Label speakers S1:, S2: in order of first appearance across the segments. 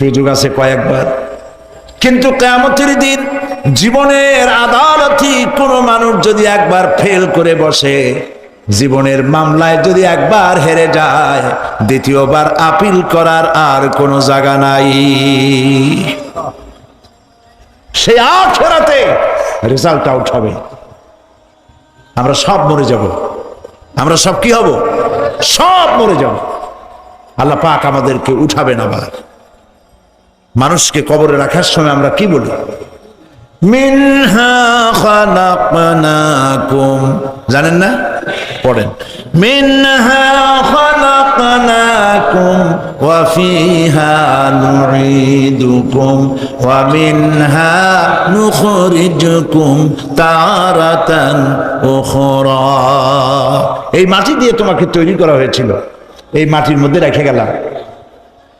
S1: সুযোগ আছে কয়েকবার। কিন্তু কেয়ামতের দিন জীবনের আদালতি কোনো মানুষ যদি একবার ফেল করে বসে, জীবনের মামলায় যদি একবার হেরে যায়, দ্বিতীয়বার আপিল করার আর কোনো জায়গা নাই। সেই আখেরাতে রেজাল্ট আউট হবে আমরা সব মরে যাব। আমরা সব কি হব? সব মরে যাব। আল্লাহ পাক আমাদেরকে উঠাবেন আবার। মানুষকে কবরে রাখার সময় আমরা কি বলি? মিনহা জানেন না? পড়েন। ওয়া ওয়া এই মাটি দিয়ে তোমাকে তৈরি করা হয়েছিল। এই মাটির মধ্যে রেখে গেলাম।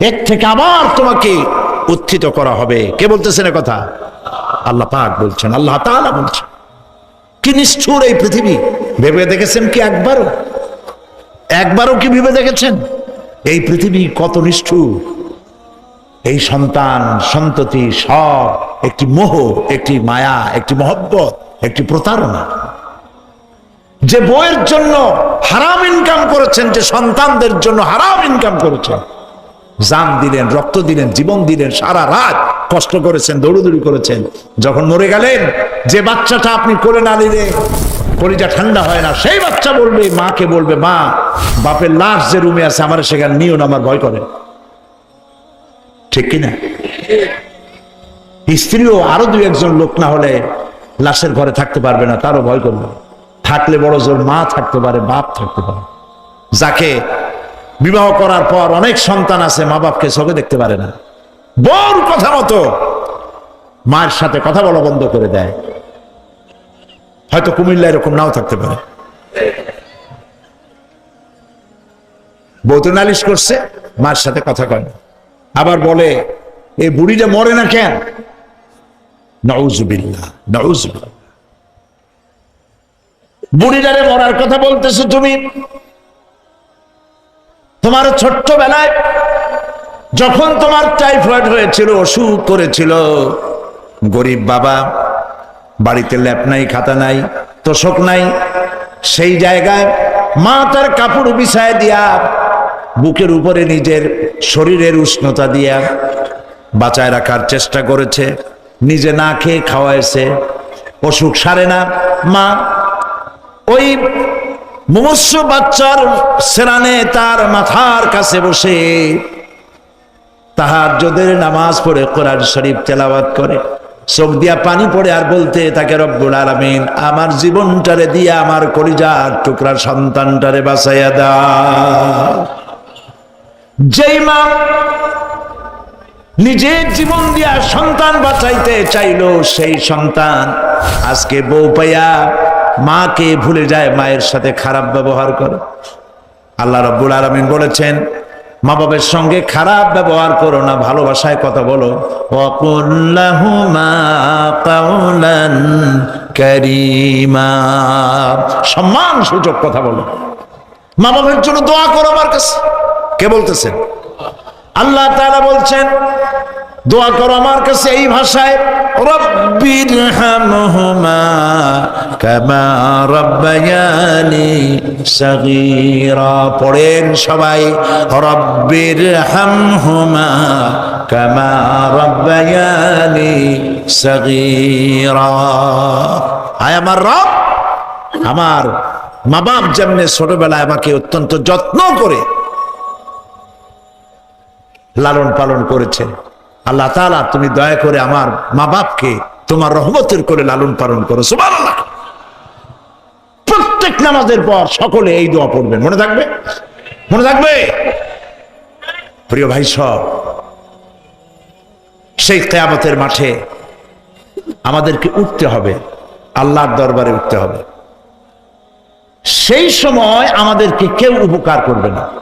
S1: এর থেকে আবার তোমাকে উত্থিত করা হবে। কে বলতেছেন কথা? আল্লাহ পাক বলছেন, আল্লাহ তাআলা বলছেন। কি নিষ্ঠুর এই পৃথিবী। ভেবে দেখেছেন কি একবারও? একবারও কি ভেবে দেখেছেন? এই পৃথিবী কত নিষ্ঠুর। এই সন্তান, সন্ততি সব একটি মোহ, একটি মায়া, একটি মহব্বত, একটি প্রতারণা। যে বইয়ের জন্য হারাম ইনকাম করেছেন, যে সন্তানদের জন্য হারাম ইনকাম করেছেন জান দিলেন, রক্ত দিলেন, জীবন দিলেন, সারা রাত কষ্ট করেছেন, দৌড়দৌড়ি করেছেন। যখন মরে গেলেন, যে বাচ্চাটা আপনি করে না নিলে কলিজা ঠান্ডা হয় না, সেই বাচ্চা বলবে, মাকে বলবে, মা, বাপের লাশ যে রুমে আছে, আমার সেখানে নিও না, আমার ভয় করে। ঠিক কিনা? স্ত্রীও আরও দুই একজন লোক না হলে লাশের ঘরে থাকতে পারবে না, তারও ভয় করবে। থাকলে বড় জোর মা থাকতে পারে, বাপ থাকতে পারে। যাকে বিবাহ করার পর অনেক সন্তান আছে মা বাপকে চোখে দেখতে পারে না। বর কথা মতো মায়ের সাথে কথা বলা বন্ধ করে দেয়। হয়তো কুমিল্লা এরকম নাও থাকতে পারে। বউ নালিশ করছে, মার সাথে কথা কয় না। আবার বলে এই বুড়িটা মরে না কেন? নউজুবিল্লাহ নউজুবিল্লাহ। বুড়িটারে মরার কথা বলতেছো তুমি? তোমার ছোট্টবেলায় যখন তোমার টাইফয়েড হয়েছিল, অসুখ করেছিল, গরিব বাবা, বাড়িতে ল্যাপ নাই, খাতা নাই, তোষক নাই, সেই জায়গায় মা তার কাপড় বিছায় দিয়া বুকের উপরে নিজের শরীরের উষ্ণতা দিয়া বাঁচায় রাখার চেষ্টা করেছে, নিজে না খেয়ে খাওয়াইছে, অসুখ সারে না। মা ওই মুমস্য বাচ্চার সেরানে তার মাথার কাছে বসে তাহার যোদের নামাজ পড়ে কোরআন শরীফ তেলাওয়াত করে। চোখ দিয়া পানি পড়ে আর বলতে তাকে রব্বুল আলামিন, আমার জীবনটারে দিয়া আমার কলিজার টুকরা সন্তানটারে বাঁচাইয়া দা যেই মা নিজের জীবন দিয়া সন্তান বাঁচাইতে চাইলো, সেই সন্তান আজকে বউ পাইয়া মাকে ভুলে যায় মায়ের সাথে খারাপ ব্যবহার করে। আল্লাহ রব্বুল আলমিন বলেছেন, মা বাবার সঙ্গে খারাপ ব্যবহার করো না, ভালোবাসায় কথা বলো। সম্মান সূচক কথা বলো। মা বাবার জন্য দোয়া করো আমার কাছে। কে বলতেছেন? আল্লাহ তাআলা বলছেন দোয়া করো আমার কাছে এই ভাষায়, রব্বির পড়েন সবাই, রব্বির হামহুমা কামা রব্বায়ানি সগীরা। হায় আমার রব, আমার মা বাপ যেমনি ছোটবেলায় আমাকে অত্যন্ত যত্ন করে লালন পালন করেছেন আল্লাহ তাআলা, তুমি দয়া করে আমার মা বাপকে তোমার রহমতের করে লালন পালন করো। সুবহানাল্লাহ। প্রত্যেক নামাজের পর সকলে এই দোয়া পড়বেন। মনে থাকবে? মনে থাকবে? প্রিয় ভাই সব, সেই কেয়ামতের মাঠে আমাদেরকে উঠতে হবে। আল্লাহর দরবারে উঠতে হবে। সেই সময় আমাদেরকে কেউ উপকার করবে না।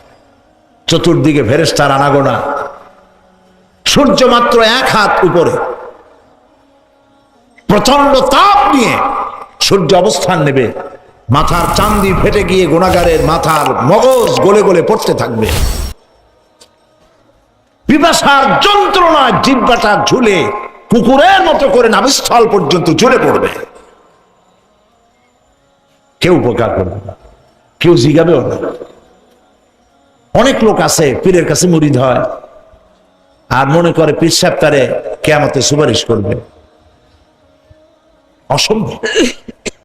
S1: চতুর্দিকে ফেরেস্তার আনাগোনা। সূর্য মাত্র এক হাত উপরে। প্রচণ্ড তাপ নিয়ে সূর্য অবস্থান নেবে। মাথার চান্দি ফেটে গিয়ে গুণাগারের মাথার মগজ গলে গলে পড়তে থাকবে। পিপাসার যন্ত্রণা জিব্বাটা ঝুলে কুকুরের মতো করে নাভিস্থল পর্যন্ত ঝুলে পড়বে। কেউ উপকার করবে না। কেউ জিগাবেও না। অনেক লোক আছে, পীরের কাছে মুরিদ হয়। আর মনে করে পীর সাহেব তারে কেমতে সুপারিশ করবে। অসম্ভব।